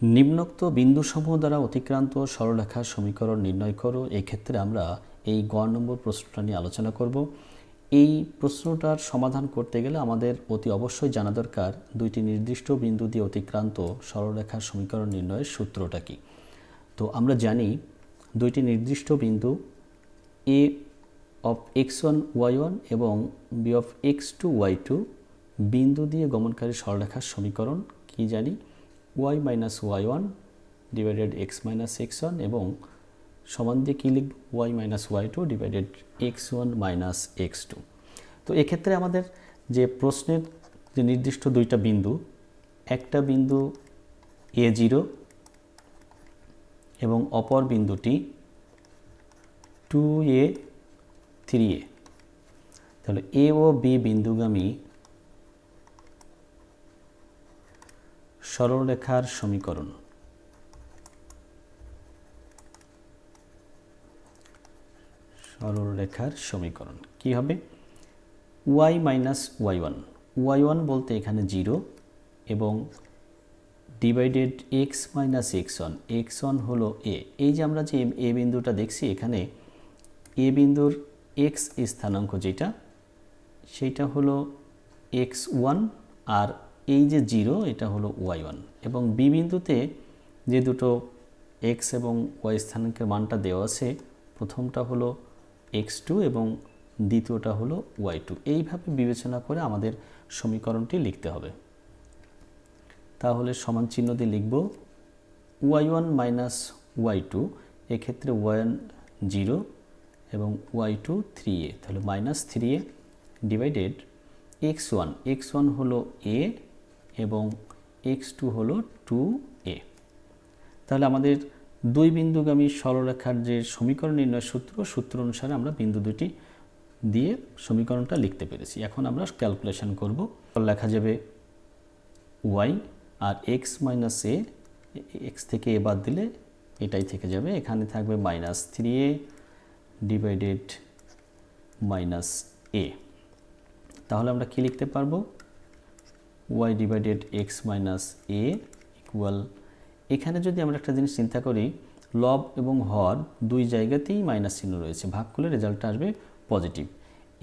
নিম্নোক্ত বিন্দুসমূহ দ্বারা অতিক্রান্ত সরলরেখার সমীকরণ নির্ণয় করো। এক্ষেত্রে আমরা এই গ নম্বর প্রশ্নটা নিয়ে আলোচনা করব। এই প্রশ্নটার সমাধান করতে গেলে আমাদের অতি অবশ্যই জানা দরকার দুইটি নির্দিষ্ট বিন্দু দিয়ে অতিক্রান্ত সরলরেখার সমীকরণ নির্ণয়ের সূত্রটা কি। তো আমরা জানি দুইটি নির্দিষ্ট বিন্দু A of X one Y one এবং B of X two Y two বিন্দু দিয়ে গমনকারী সরলরেখার সমীকরণ কি জানি? Y minus Y one divided X minus X one এবং সমান দিয়ে কী লিখব? Y minus Y two divided X one minus X two তো এক্ষেত্রে আমাদের যে প্রশ্নের যে নির্দিষ্ট দুইটা বিন্দু, একটা বিন্দু এ জিরো এবং অপর বিন্দুটি টু এ থ্রি এ তাহলে এ ও বি বিন্দুগামী সরলরেখার সমীকরণ। সরলরেখার সমীকরণ। কি হবে? Y minus Y one Y one বলতে এখানে জিরো এবং divided X minus X one X one হলো এ এই যে আমরা যে এ বিন্দুটা দেখছি এখানে এ বিন্দুর এক্স স্থানাঙ্ক যেটা, সেটা হলো এক্স ওয়ান আর এই যে জিরো, এটা হলো ওয়াই ওয়ান। এবং বি বিন্দুতে যে দুটো এক্স এবং ওয়াই স্থানাঙ্কের মানটা দেওয়া আছে, প্রথমটা হলো এক্স টু এবং দ্বিতীয়টা হলো ওয়াই টু। এইভাবে বিবেচনা করে আমাদের সমীকরণটি লিখতে হবে। তাহলে সমান চিহ্ন দিয়ে লিখব Y one minus Y two, এক্ষেত্রে ওয়ান জিরো এবং ওয়াই টু থ্রি এ। তাহলে minus three A divided X one. X one হলো এ এবং এক্স টু হলো টু এ তাহলে আমাদের দুই বিন্দুগামী সরলরেখার যে সমীকরণ নির্ণয় সূত্র সূত্র অনুসারে আমরা বিন্দু দুটি দিয়ে সমীকরণটা লিখতে পেরেছি। এখন আমরা ক্যালকুলেশন করব। লেখা যাবে ওয়াই আর এক্স মাইনাস এ এক্স থেকে এ বাদ দিলে এটাই থেকে যাবে। এখানে থাকবে minus three A divided minus A তাহলে আমরা কি লিখতে পারব? Y divided X minus A equal এখানে যদি আমরা একটা জিনিস চিন্তা করি, লব এবং হর দুই জায়গাতেই মাইনাস চিহ্ন রয়েছে, ভাগ করলে রেজাল্টটা আসবে পজিটিভ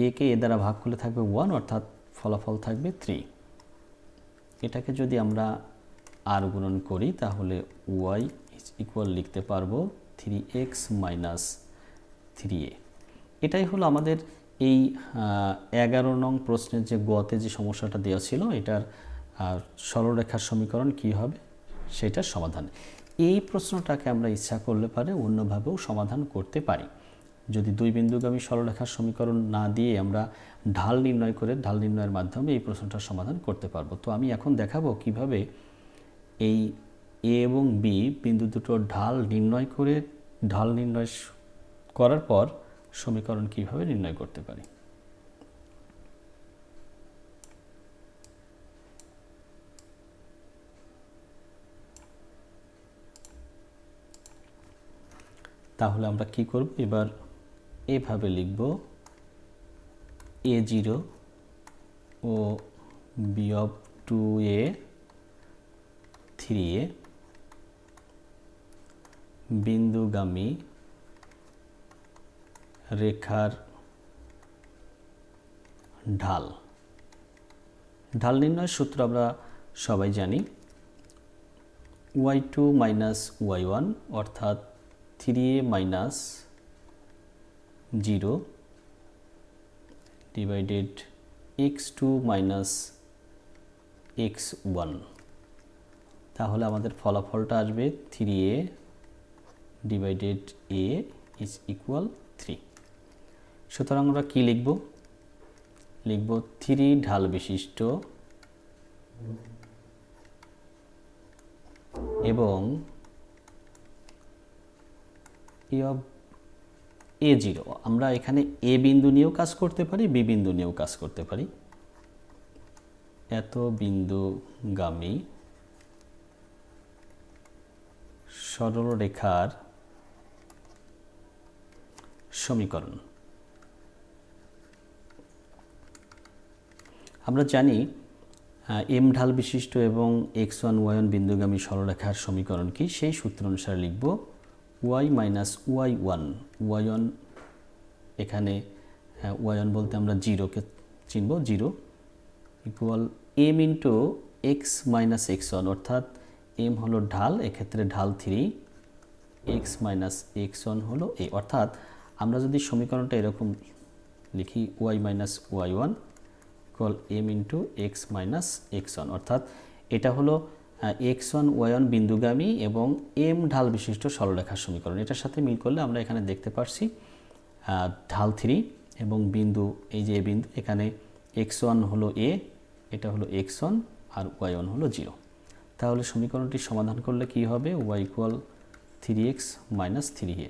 একে এ দ্বারা ভাগ করলে থাকবে ওয়ান অর্থাৎ ফলাফল থাকবে থ্রি এটাকে যদি আমরা আর গুণন করি, তাহলে ওয়াই ইকুয়াল লিখতে পারব three X minus three A এটাই হলো আমাদের এই এগারো নং প্রশ্নের যে গতে যে সমস্যাটা দেওয়া ছিল, এটার সরলরেখার সমীকরণ কি হবে? সেটার সমাধান। এই প্রশ্নটাকে আমরা ইচ্ছা করলে পারে অন্যভাবেও সমাধান করতে পারি। যদি দুই বিন্দুগামী সরলরেখার সমীকরণ না দিয়ে আমরা ঢাল নির্ণয় করে ঢাল নির্ণয়ের মাধ্যমে এই প্রশ্নটার সমাধান করতে পারব। তো আমি এখন দেখাবো কীভাবে এই এ এবং বি বিন্দু দুটো ঢাল নির্ণয় করে, ঢাল নির্ণয় করার পর সমীকরণ কীভাবে নির্ণয় করতে পারি? তাহলে আমরা কি করব? এবার এভাবে লিখব এ zero O B of two A three A বিন্দুগামী রেখার ঢাল। ঢাল নির্ণয়ের সূত্র আমরা সবাই জানি। Y two minus Y one অর্থাৎ three A minus zero divided X two minus X one তাহলে আমাদের ফলাফলটা আসবে three A divided A is equal three সুতরাং আমরা কী লিখব? লিখব থ্রি ঢাল বিশিষ্ট এবং অফ এ জিরো। আমরা এখানে এ বিন্দু নিয়েও কাজ করতে পারি, বি বিন্দু নিয়েও কাজ করতে পারি। এত বিন্দুগামী সরল রেখার সমীকরণ। আমরা জানি এম ঢাল বিশিষ্ট এবং এক্স ওয়ান ওয়াই ওয়ান বিন্দুগামী সরলরেখার সমীকরণ কি? সেই সূত্র অনুসারে লিখব Y minus Y one Y one এখানে ওয়াই ওয়ান বলতে আমরা জিরোকে চিনব zero equal M into X minus X one অর্থাৎ এম হলো ঢাল, এক্ষেত্রে ঢাল three X minus X one হলো এ অর্থাৎ আমরা যদি সমীকরণটা এরকম লিখি Y minus Y one equal M into X minus X one অর্থাৎ এটা হলো এক্স ওয়ান ওয়ান বিন্দুগামী এবং এম ঢাল বিশিষ্ট সরলরেখার সমীকরণ। এটার সাথে মিল করলে আমরা এখানে দেখতে পারছি ঢাল থ্রি এবং বিন্দু, এই যে বিন্দু, এখানে এক্স ওয়ান হলো এ এটা হলো এক্স ওয়ান আর ওয়াই ওয়ান হলো জিরো তাহলে সমীকরণটি সমাধান করলে কি হবে? Y equal three X minus three A